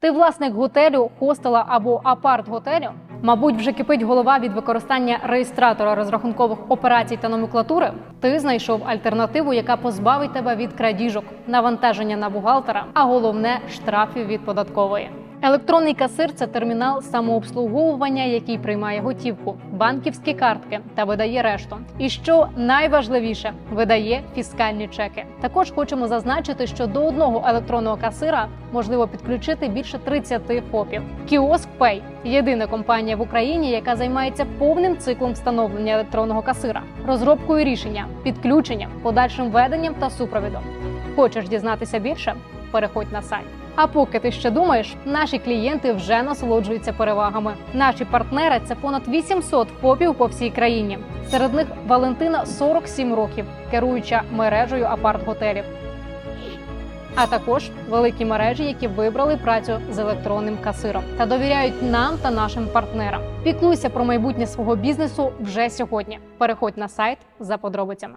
Ти власник готелю, хостела або апарт-готелю? Мабуть, вже кипить голова від використання реєстратора розрахункових операцій та номенклатури. Ти знайшов альтернативу, яка позбавить тебе від крадіжок, навантаження на бухгалтера, а головне штрафів від податкової. Електронний касир це термінал самообслуговування, який приймає готівку, банківські картки та видає решту. І що найважливіше, видає фіскальні чеки. Також хочемо зазначити, що до одного електронного касира можливо підключити більше 30 ФОПів. Кіоск Pay – єдина компанія в Україні, яка займається повним циклом встановлення електронного касира, розробкою рішення, підключенням, подальшим веденням та супровідом. Хочеш дізнатися більше? Переходь на сайт. А поки ти ще думаєш, наші клієнти вже насолоджуються перевагами. Наші партнери це понад 800 ФОПів по всій країні. Серед них Валентина 47 років, керуюча мережею апарт-готелів. А також великі мережі, які вибрали працю з електронним касиром та довіряють нам та нашим партнерам. Піклуйся про майбутнє свого бізнесу вже сьогодні. Переходь на сайт за подробицями.